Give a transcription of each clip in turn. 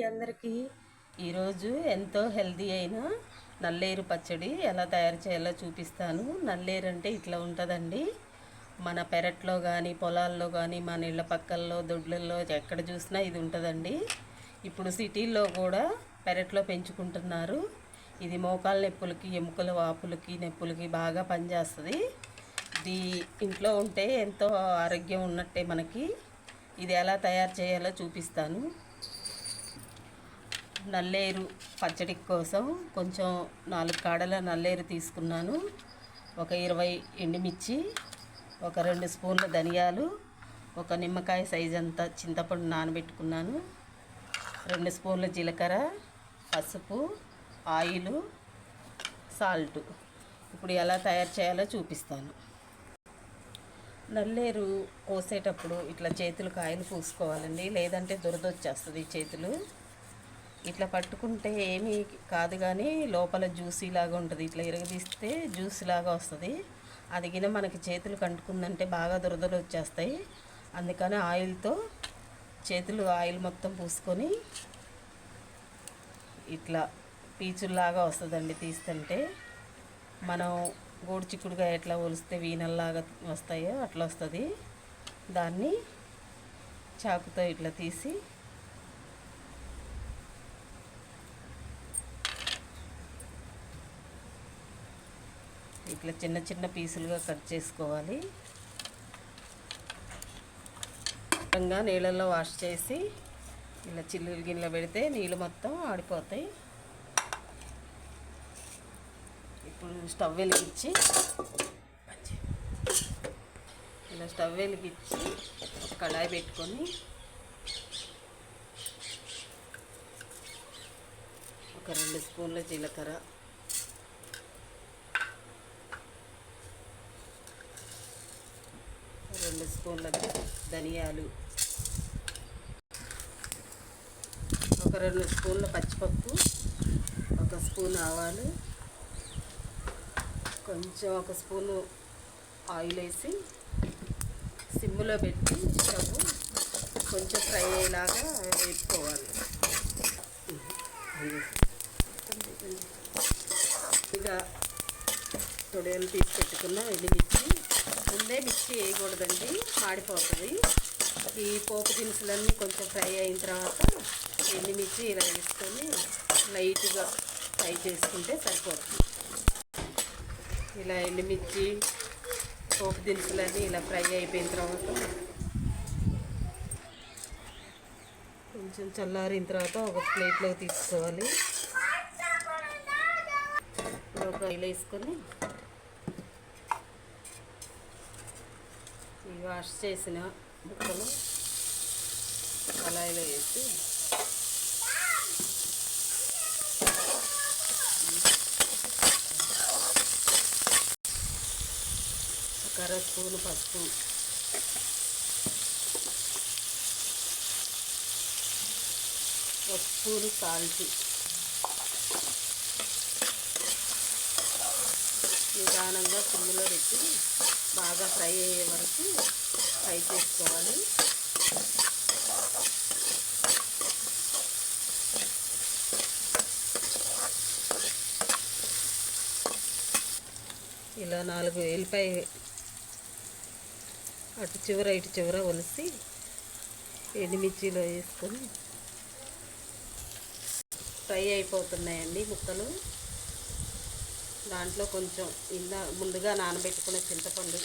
అందరికీ? ఈరోజు ఎంతో హెల్దీ అయిన నల్లేరు పచ్చడి ఎలా తయారు చేయాలో చూపిస్తాను. నల్లేరు అంటే ఇట్లా ఉంటుందండి. మన పెరట్లో కానీ పొలాల్లో కానీ మన ఇళ్ళ పక్కల్లో దొడ్లల్లో ఎక్కడ చూసినా ఇది ఉంటుందండి. ఇప్పుడు సిటీల్లో కూడా పెరట్లో పెంచుకుంటున్నారు. ఇది మోకాల నొప్పులకి ఎముకల వాపులకి నొప్పులకి బాగా పనిచేస్తుంది. ఇది ఇంట్లో ఉంటే ఎంతో ఆరోగ్యం ఉన్నట్టే మనకి. ఇది ఎలా తయారు చేయాలో చూపిస్తాను. నల్లేరు పచ్చడి కోసం కొంచెం నాలుగు కాడల నల్లేరు తీసుకున్నాను. ఒక ఇరవై ఎండుమిర్చి ఒక రెండు స్పూన్ల ధనియాలు ఒక నిమ్మకాయ సైజ్ అంతా చింతపండు నానబెట్టుకున్నాను. రెండు స్పూన్ల జీలకర్ర పసుపు ఆయిలు సాల్ట్. ఇప్పుడు ఎలా తయారు చేయాలో చూపిస్తాను. నల్లేరు కోసేటప్పుడు ఇట్లా చేతులు కాయలు పూసుకోవాలండి. లేదంటే దురద వచ్చేస్తుంది చేతులు. ఇట్లా పట్టుకుంటే ఏమీ కాదు కానీ లోపల జ్యూసీ లాగా ఉంటుంది. ఇట్లా ఇరగదీస్తే జ్యూస్ లాగా వస్తుంది. అది గిన మనకి చేతులు కంటుకుందంటే బాగా దురదలు వచ్చేస్తాయి. అందుకని ఆయిల్తో చేతులు ఆయిల్ మొత్తం పూసుకొని ఇట్లా పీచుల్లాగా వస్తుందండి తీస్తుంటే. మనం గోడు చిక్కుడుగా ఎట్లా ఒలిస్తే వీనల్లాగా వస్తాయో అట్లా వస్తుంది. దాన్ని చాకుతో ఇట్లా తీసి ఇట్లా చిన్న చిన్న పీసులుగా కట్ చేసుకోవాలి. శుభ్రంగా నీళ్ళల్లో వాష్ చేసి ఇలా చిల్లులు గిన్నెలో పెడితే నీళ్ళు మొత్తం ఆడిపోతాయి. ఇప్పుడు స్టవ్ వెలిగించి ఇలా స్టవ్ వెలిగించి ఒక కడాయి పెట్టుకొని ఒక రెండు స్పూన్ల జీలకర్ర రెండు స్పూన్ల ధనియాలు. ఒక రెండు స్పూన్ల పచ్చిపప్పు ఒక స్పూన్ ఆవాలు కొంచెం ఒక స్పూను ఆయిల్ వేసి సిమ్లో పెట్టి స్టవ్ కొంచెం ఫ్రై అయ్యేలాగా వేసుకోవాలి ఇక తొడేలు తీసి పెట్టుకున్న ఎండుమిర్చి ముందే మిర్చి వేయకూడదండి మాడిపోతుంది. ఈ పోపు దినుసులన్నీ కొంచెం ఫ్రై అయిన తర్వాత ఎండుమిర్చి ఇలా వేసుకొని లైట్గా ఫ్రై చేసుకుంటే సరిపోతుంది. ఇలా ఎండుమిర్చి పోపు దినుసులన్నీ ఇలా ఫ్రై అయిపోయిన తర్వాత కొంచెం చల్లారిన తర్వాత ఒక ప్లేట్లో తీసుకోవాలి. ఒక ఇలా వేసుకొని వాష్ చేసిన ముక్కలు కళాయిలో వేసి ఒక అర పసుపు. ఒక స్పూను సాల్ట్. నిదానంగా సిమ్లో పెట్టి బాగా ఫ్రై అయ్యే వరకు ఫ్రై చేసుకోవాలి. ఇలా నాలుగు ఎల్లిపాయ అటు చివర ఇటు చివర ఒలిసి ఎండుమిర్చిలో వేసుకొని ఫ్రై అయిపోతున్నాయండి ముక్కలు. దాంట్లో కొంచెం ఇందా ముందుగా నానబెట్టుకున్న చింతపండు.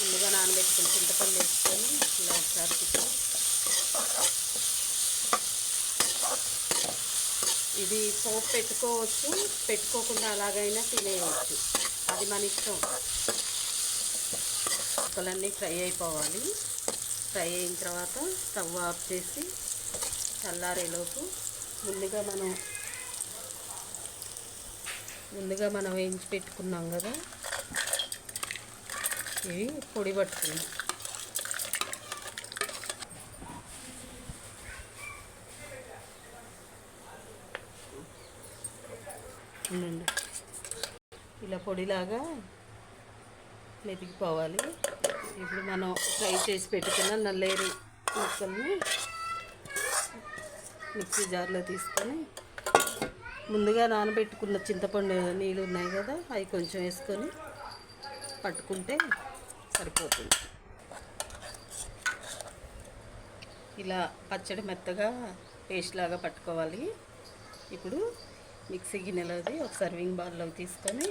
ముందుగా నానబెట్టుకున్న చింతపండు వేసుకొని ఇలా ఒకసారి ఇది పోపు పెట్టుకోవచ్చు పెట్టుకోకుండా అలాగైనా తినేయవచ్చు. అది మన ఇష్టం. ముక్కలన్నీ ఫ్రై అయిపోవాలి. ఫ్రై అయిన తర్వాత స్టవ్ ఆఫ్ చేసి చల్లారేలోపు ముందుగా మనం ముందుగా మనం వేయించి పెట్టుకున్నాం కదా ఇవి పొడి పట్టుకుంది ఇలా పొడిలాగా మెతికిపోవాలి. ఇప్పుడు మనం ఫ్రై చేసి పెట్టుకున్న నల్లేరు ముక్కల్ని మిక్సీ జార్లో తీసుకొని ముందుగా నానబెట్టుకున్న చింతపండు నీళ్ళు ఉన్నాయి కదా అవి కొంచెం వేసుకొని పట్టుకుంటే సరిపోతుంది. ఇలా పచ్చడి మెత్తగా పేస్ట్ లాగా పట్టుకోవాలి. ఇప్పుడు మిక్సీ గిన్నెలోది ఒక సర్వింగ్ బౌల్లోకి తీసుకొని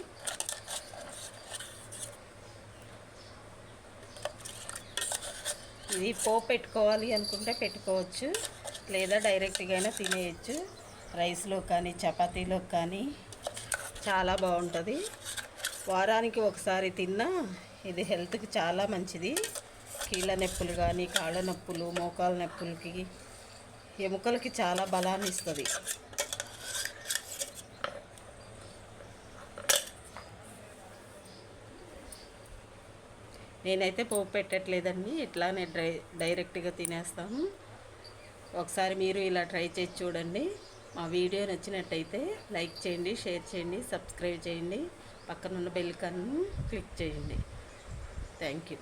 ఇది పోపు పెట్టుకోవాలి అనుకుంటే పెట్టుకోవచ్చు. లేదా డైరెక్ట్గా అయినా తినేయచ్చు. రైస్లో కానీ చపాతీలో కానీ చాలా బాగుంటుంది. వారానికి ఒకసారి తిన్నా ఇది హెల్త్కి చాలా మంచిది. కీళ్ళ నొప్పులు కానీ కాళ్ళ నొప్పులు మోకాల నొప్పులకి ఎముకలకి చాలా బలాన్ని ఇస్తుంది నేనైతే పోపు పెట్టట్లేదండి. ఇట్లానే డ్రై డైరెక్ట్గా తినేస్తాను ఒకసారి మీరు ఇలా ట్రై చేసి చూడండి. మా వీడియో నచ్చినట్టయితే లైక్ చేయండి షేర్ చేయండి సబ్స్క్రైబ్ చేయండి. పక్కనున్న బెల్ కన్ను క్లిక్ చేయండి. Thank you.